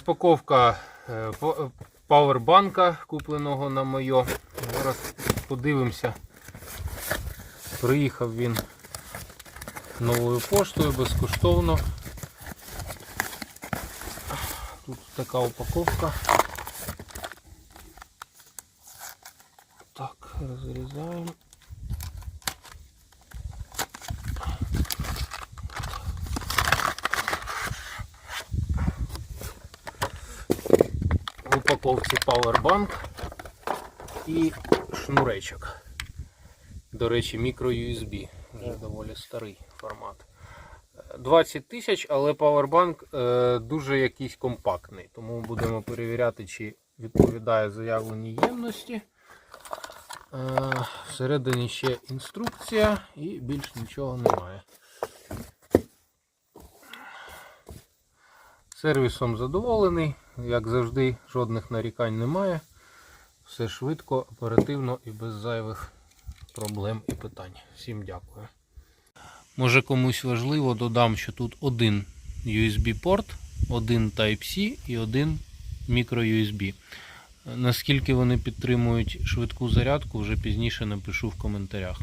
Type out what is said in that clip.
Розпаковка е, по- павербанка, купленого на моє. Зараз подивимося. Приїхав він новою поштою безкоштовно. Тут така упаковка. Так, розрізаємо. Упаковці Powerbank і шнуречок. До речі, мікро USB, вже доволі старий формат. Е, 20 тисяч, але Powerbank е, дуже якийсь компактний, тому будемо перевіряти, чи відповідає заявленій ємності. Е, всередині ще інструкція і більш нічого немає. Сервісом задоволений, як завжди, жодних нарікань немає. Все швидко, оперативно і без зайвих проблем і питань. Всім дякую. Може комусь важливо, додам, що тут один USB-порт, один Type-C і один micro-USB. Наскільки вони підтримують швидку зарядку, вже пізніше напишу в коментарях.